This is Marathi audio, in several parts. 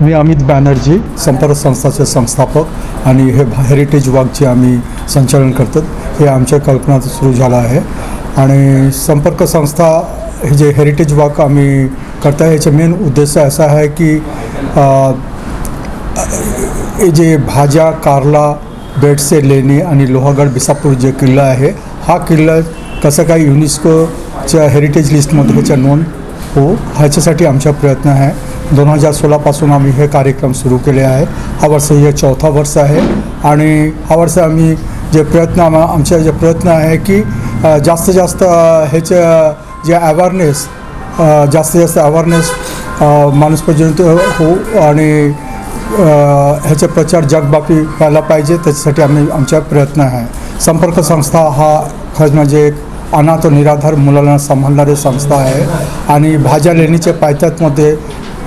मी अमित बॅनर्जी संपर्क संस्थाचे संस्थापक आणि हे हेरिटेज वॉकचे आम्ही संचालन करतात हे आमच्या कल्पनात सुरू झालं आहे. आणि संपर्क संस्था हे जे हेरिटेज वॉक आम्ही करता याचा मेन उद्देश असा आहे की हे जे भाज्या कारला बेडसे लेणी आणि लोहागड बिसापूर जे किल्ला आहे हा किल्ला कसं काय युनेस्कोच्या हेरिटेज लिस्टमध्ये ह्याच्या नोंद हो ह्याच्यासाठी आमचा प्रयत्न आहे. दोन हजार सोळापासून आम्ही हे कार्यक्रम सुरू केले आहे. हा वर्ष हे चौथा वर्ष आहे आणि हा वर्ष आम्ही जे प्रयत्न आम आमचे जे प्रयत्न आहे की जास्तीत जास्त ह्याचे ह्याच्या जे अवेअरनेस जास्तीत जास्त अवेअरनेस माणूसपर्यंत हो आणि ह्याचे प्रचार जगबापी व्हायला पाहिजे त्याच्यासाठी आम्ही आमचा प्रयत्न आहे. संपर्क संस्था हा खरंच म्हणजे एक अनाथ निराधार मुलांना सांभाळणारी संस्था आहे. आणि भाज्या लेणीच्या पायथ्यातमध्ये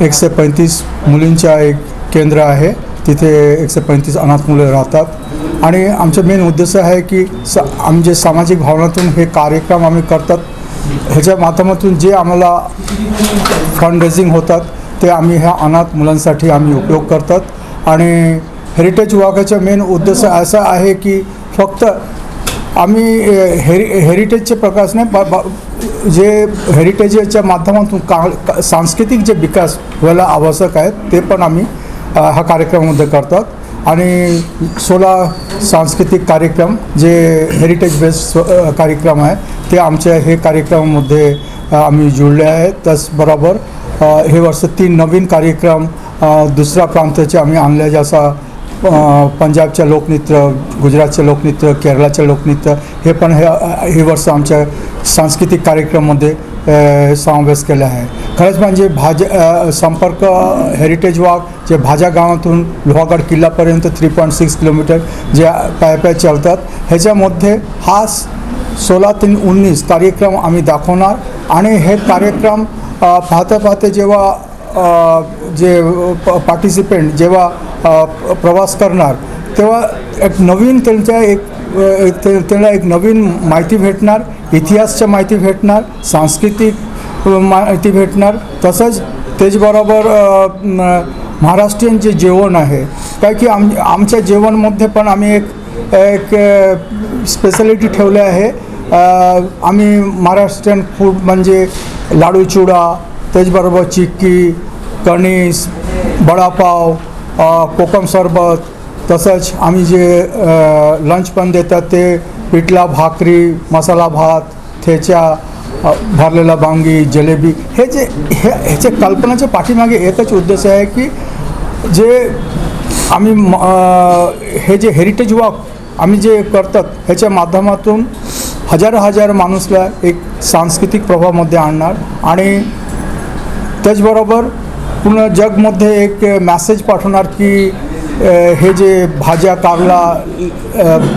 एकशे पंचवीस मुलींच्या एक केंद्र आहे. तिथे एकशे पंचवीस अनाथ मुले राहतात. आणि आमचा मेन उद्देश आहे की स आमचे सामाजिक भावनातून हे कार्यक्रम आम्ही करतात. ह्याच्या माध्यमातून जे आम्हाला फंड रेझिंग होतात ते आम्ही ह्या अनाथ मुलांसाठी आम्ही उपयोग करतात. आणि हेरिटेज विभागाचा मेन उद्देश असा आहे की फक्त आम्ही हेरि हेरिटेजचे प्रकाश नाही जे हेरिटेजच्या माध्यमातून का सांस्कृतिक जे विकास व्हायला आवश्यक आहेत ते पण आम्ही हा कार्यक्रमामध्ये करतात. आणि सोळा सांस्कृतिक कार्यक्रम जे हेरिटेज बेस्ड कार्यक्रम आहे ते आमच्या हे कार्यक्रमामध्ये आम्ही जुळले आहे त्याचबरोबर हे वर्ष तीन नवीन कार्यक्रम दुसऱ्या प्रांताचे आम्ही आणले जसा पंजाबचं लोकनृत्य गुजरातचं लोकनृत्य केरळाचं लोकनृत्य हे पण हे हे वर्ष आमच्या सांस्कृतिक कार्यक्रममध्ये समावेश केला आहे. खरंच म्हणजे भाज संपर्क हेरिटेज वॉक जे भाज्या गावातून लोहागड किल्ल्यापर्यंत थ्री पॉईंट सिक्स किलोमीटर जे पाय पाय चालतात ह्याच्यामध्ये हा सोळा ते उन्नीस कार्यक्रम आम्ही दाखवणार. आणि हे कार्यक्रम पाहता पाहते जेव्हा जे पार्टिसिपेंट जेव्हा प्रवास करणार तेव्हा एक नवीन त्यांच्या एक ते- त्यांना एक नवीन माहिती भेटणार इतिहासच्या माहिती भेटणार सांस्कृतिक माहिती भेटणार तसंच त्याचबरोबर महाराष्ट्रीयन जे जेवण आहे काय की आम आमच्या जेवणमध्ये पण आम्ही एक एक स्पेशालिटी ठेवले आहे. आम्ही महाराष्ट्रीयन फूड म्हणजे लाडू चुडा त्याचबरोबर चिक्की कणीस वडापाव कोकम सरबत तसंच आम्ही जे लंच पण देतात ते पिठला भाकरी मसाला भात ठेचा भरलेला बांगी जलेबी हे जे हे ह्याच्या कल्पनाच्या पाठीमागे एकच उद्देश आहे की जे आम्ही म- हे जे हेरिटेज वॉक आम्ही जे करतात ह्याच्या माध्यमातून हजारो हजार माणूसला एक सांस्कृतिक प्रभावामध्ये आणणार आणि त्याचबरोबर पूर्ण जगमध्ये एक मॅसेज पाठवणार की हे जे भाज्या कारला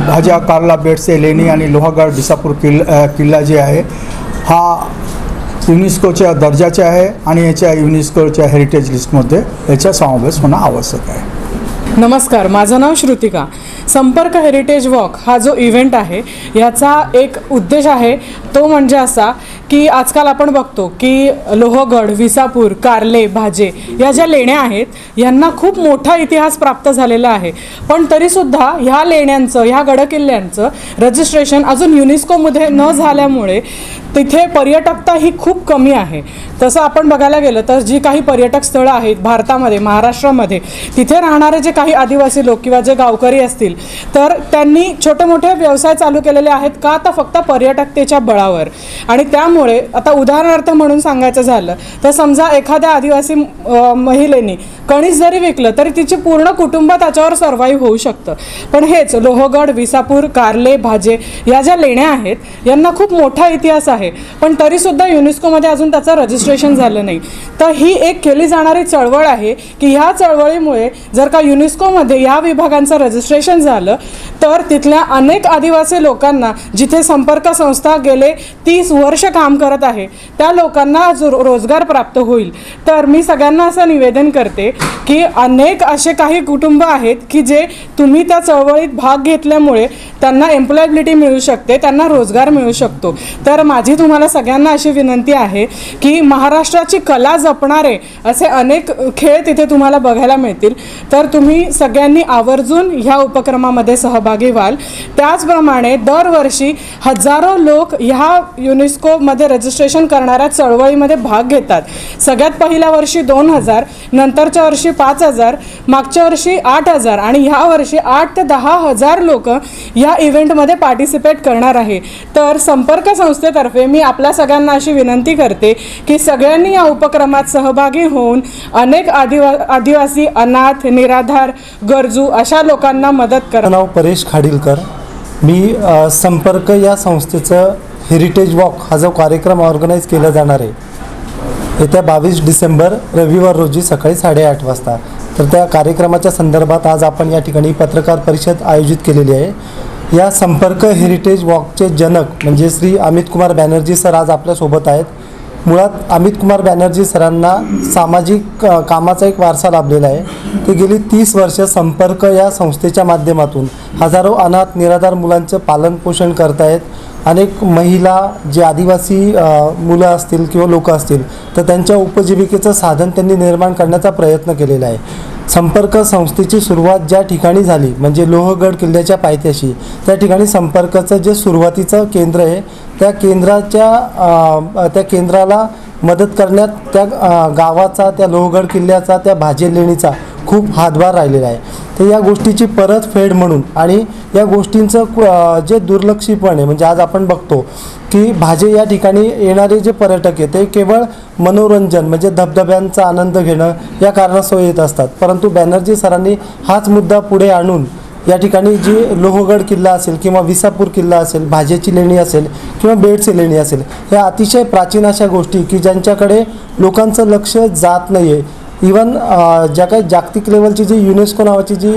भाज्या कारला बेडसे लेणी आणि लोहागड बिसापूर किल् किल्ला जे आहे हा युनेस्कोच्या दर्जाचे आहे आणि याच्या युनेस्कोच्या हेरिटेज लिस्टमध्ये याचा समावेश होणं आवश्यक आहे. नमस्कार माझं नाव श्रुतिका. संपर्क हेरिटेज वॉक हा जो इव्हेंट आहे याचा एक उद्देश आहे तो म्हणजे असा की आजकाल आपण बघतो की लोहगड विसापूर कारले भाजे या ज्या लेण्या आहेत यांना खूप मोठा इतिहास प्राप्त झालेला आहे. पण तरीसुद्धा ह्या लेण्यांचं ह्या गडकिल्ल्यांचं रजिस्ट्रेशन अजून युनेस्कोमध्ये न झाल्यामुळे तिथे पर्यटकता ही खूप कमी आहे. तसं आपण बघायला गेलं तर जी काही पर्यटक स्थळं आहेत भारतामध्ये महाराष्ट्रामध्ये तिथे राहणारे जे काही आदिवासी लोक किंवा जे गावकरी असतील तर त्यांनी छोटे मोठे व्यवसाय चालू केलेले आहेत का? तर फक्त पर्यटकतेच्या बळावर. आणि त्यामुळे आता उदाहरणार्थ म्हणून सांगायचं झालं तर समजा एखाद्या आदिवासी महिलेने कणीस जरी विकलं तरी तिचे पूर्ण कुटुंब त्याच्यावर सर्व्हाइव्ह होऊ शकतं. पण हेच लोहगड विसापूर कारले भाजे या ज्या लेण्या आहेत यांना खूप मोठा इतिहास आहे. पण तरीसुद्धा युनेस्कोमध्ये अजून त्याचं रजिस्ट्रेशन झालं नाही. तर ही एक केली जाणारी चळवळ आहे की ह्या चळवळीमुळे जर का युनेस्कोमध्ये या विभागांचं रजिस्ट्रेशन झालं तर तिथल्या अनेक आदिवासी लोकांना जिथे संपर्क संस्था गेले तीस वर्ष काम करत आहे त्या लोकांना जो रोजगार प्राप्त होईल. तर मी सगळ्यांना असं निवेदन करते की अनेक असे काही कुटुंब आहेत की जे तुम्ही त्या चळवळीत भाग घेतल्यामुळे त्यांना एम्प्लॉयबिलिटी मिळू शकते त्यांना रोजगार मिळू शकतो. तर माझी तुम्हाला सगळ्यांना अशी विनंती आहे की महाराष्ट्राची कला जपणारे असे अनेक खेळ तिथे तुम्हाला बघायला मिळतील. तर तुम्ही सगळ्यांनी आवर्जून ह्या उपक्रमामध्ये सहभाग व्हाल त्याचप्रमाणे दरवर्षी हजारो लोक ह्या युनेस्कोमध्ये रजिस्ट्रेशन करणाऱ्या चळवळीमध्ये भाग घेतात. सगळ्यात पहिल्या वर्षी दोन हजार नंतरच्या वर्षी पाच हजार मागच्या वर्षी आठ हजार आणि ह्या वर्षी आठ ते दहा हजार लोक या इव्हेंटमध्ये पार्टिसिपेट करणार आहे. तर संपर्क संस्थेतर्फे मी आपल्या सगळ्यांना अशी विनंती करते की सगळ्यांनी या उपक्रमात सहभागी होऊन अनेक आदिवा आदिवासी अनाथ निराधार गरजू अशा लोकांना मदत करा. माझं नाव सुरेश खाडीलकर. मी संपर्क या संस्थेचं हेरिटेज वॉक हा जो कार्यक्रम ऑर्गनाईज केला जाणार आहे येत्या बावीस डिसेंबर रविवार रोजी सकाळी साडेआठ वाजता. तर त्या कार्यक्रमाच्या संदर्भात आज आपण या ठिकाणी पत्रकार परिषद आयोजित केलेली आहे. या संपर्क हेरिटेज वॉकचे जनक म्हणजे श्री अमित कुमार बॅनर्जी सर आज आपल्यासोबत आहेत. मुळात अमित कुमार बॅनर्जी सरांना सामाजिक कामाचा एक वारसा लाभलेला आहे. ते गेली तीस वर्ष संपर्क या संस्थेच्या माध्यमातून. हजारो अनाथ निराधार मुलांचं पालनपोषण करतायत. अनेक महिला जे आदिवासी मुलं असतील किंवा लोक असतील तर त्यांच्या उपजीविकेचं साधन त्यांनी निर्माण करण्याचा प्रयत्न केलेला आहे. संपर्क संस्थेची सुरुवात ज्या ठिकाणी झाली म्हणजे लोहगड किल्ल्याच्या पायथ्याशी त्या ठिकाणी संपर्काचं जे सुरुवातीचं केंद्र आहे त्या केंद्राच्या त्या केंद्राला मदत करण्यात त्या गावाचा त्या लोहगड किल्ल्याचा त्या भाजी लेणीचा खूप हातभार राहिलेला आहे. तर या गोष्टीची परतफेड म्हणून आणि या गोष्टींचं कु- जे दुर्लक्षीपण आहे म्हणजे आज आपण बघतो की भाजे या ठिकाणी येणारे जे पर्यटक आहे ते केवळ मनोरंजन म्हणजे धबधब्यांचा आनंद घेणं या कारणास्तव येत असतात. परंतु बॅनर्जी सरांनी हाच मुद्दा पुढे आणून या ठिकाणी जी लोहगड किल्ला असेल किंवा विसापूर किल्ला असेल भाजेची लेणी असेल किंवा बेडची लेणी असेल ह्या अतिशय प्राचीन अशा गोष्टी की ज्यांच्याकडे लोकांचं लक्ष जात नाही आहे इवन ज्या काही जागतिक लेवलची जी युनेस्को नावाची जी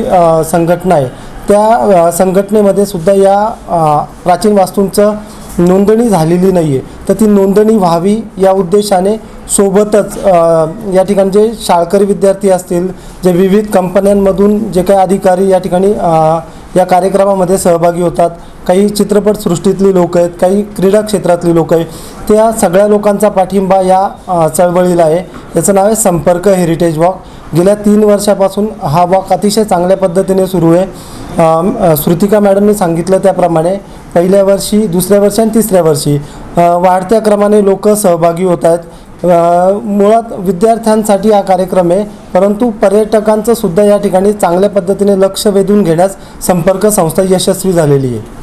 संघटना आहे त्या संघटनेमध्ये सुद्धा या प्राचीन वास्तूंचं नोंदणी झालेली नाही आहे तर ती नोंदणी व्हावी या उद्देशाने सोबतच या ठिकाणी जे शाळकरी विद्यार्थी असतील जे विविध कंपन्यांमधून जे काही अधिकारी या ठिकाणी या कार्यक्रमामध्ये सहभागी होतात काही चित्रपटसृष्टीतली लोक आहेत काही क्रीडा क्षेत्रातली लोक आहेत त्या सगळ्या लोकांचा पाठिंबा या चळवळीला आहे. याचं नाव आहे संपर्क हेरिटेज वॉक. गेल्या तीन वर्षापासून हा वॉक अतिशय चांगल्या पद्धतीने सुरू आहे. श्रुतिका मॅडमने सांगितलं त्याप्रमाणे पहिल्या वर्षी दुसऱ्या वर्षी आणि तिसऱ्या वर्षी वाढत्या क्रमाने लोक सहभागी होत आहेत. मुळात विद्यार्थ्यांसाठी हा कार्यक्रम आहे. परंतु पर्यटकांचं सुद्धा या ठिकाणी चांगल्या पद्धतीने लक्ष वेधून घेण्यास संपर्क संस्था यशस्वी झालेली आहे.